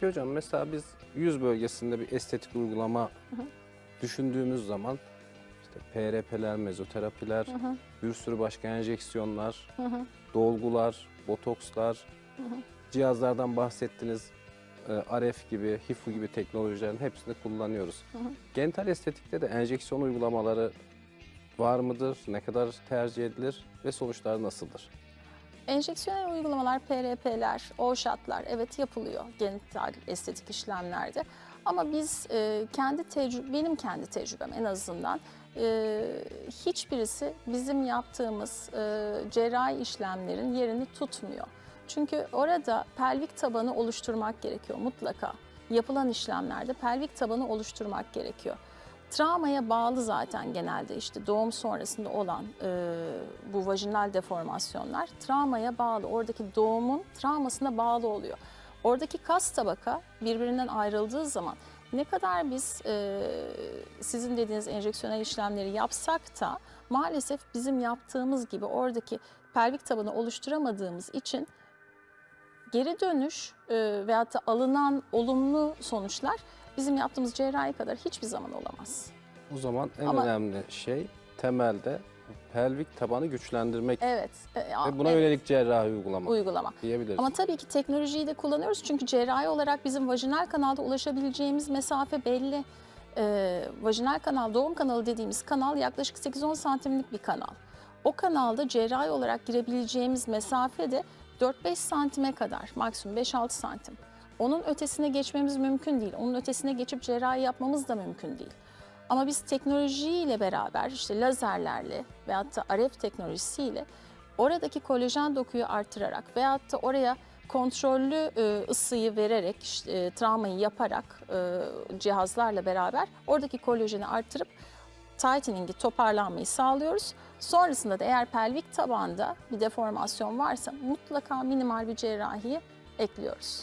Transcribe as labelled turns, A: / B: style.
A: Peki hocam mesela biz yüz bölgesinde bir estetik uygulama düşündüğümüz zaman işte PRP'ler, mezoterapiler, bir sürü başka enjeksiyonlar, dolgular, botokslar, cihazlardan bahsettiniz. Ee, RF gibi, HIFU gibi teknolojilerin hepsini kullanıyoruz. Gental estetikte de enjeksiyon uygulamaları var mıdır? Ne kadar tercih edilir ve sonuçları nasıldır?
B: Enjeksiyonel uygulamalar, PRP'ler, OŞAT'lar evet yapılıyor genital estetik işlemlerde. Ama biz e, kendi tecrübe, benim kendi tecrübem en azından e, hiçbirisi bizim yaptığımız e, cerrahi işlemlerin yerini tutmuyor. Çünkü orada pelvik tabanı oluşturmak gerekiyor mutlaka. Yapılan işlemlerde pelvik tabanı oluşturmak gerekiyor. Travmaya bağlı zaten genelde işte doğum sonrasında olan e, bu vajinal deformasyonlar travmaya bağlı. Oradaki doğumun travmasına bağlı oluyor. Oradaki kas tabaka birbirinden ayrıldığı zaman ne kadar biz e, sizin dediğiniz enjeksiyonel işlemleri yapsak da maalesef bizim yaptığımız gibi oradaki pelvik tabanı oluşturamadığımız için geri dönüş e, veyahut da alınan olumlu sonuçlar bizim yaptığımız cerrahi kadar hiçbir zaman olamaz.
A: O zaman en
B: Ama-
A: önemli şey temelde pelvik tabanı güçlendirmek
B: Evet. e,
A: ve buna
B: evet,
A: yönelik cerrahi uygulama
B: uygulama.
A: diyebiliriz.
B: Ama tabii ki teknolojiyi de kullanıyoruz çünkü cerrahi olarak bizim vajinal kanalda ulaşabileceğimiz mesafe belli. Ee, vajinal kanal, doğum kanalı dediğimiz kanal yaklaşık 8-10 santimlik bir kanal. O kanalda cerrahi olarak girebileceğimiz mesafe de 4-5 santime kadar, maksimum 5-6 santim. Onun ötesine geçmemiz mümkün değil. Onun ötesine geçip cerrahi yapmamız da mümkün değil. Ama biz teknolojiyle beraber işte lazerlerle veyahut da RF teknolojisiyle oradaki kolajen dokuyu artırarak veyahut da oraya kontrollü e, ısıyı vererek, işte, e, travmayı yaparak e, cihazlarla beraber oradaki kolajeni artırıp tightening'i toparlanmayı sağlıyoruz. Sonrasında da eğer pelvik tabanda bir deformasyon varsa mutlaka minimal bir cerrahiyi ekliyoruz.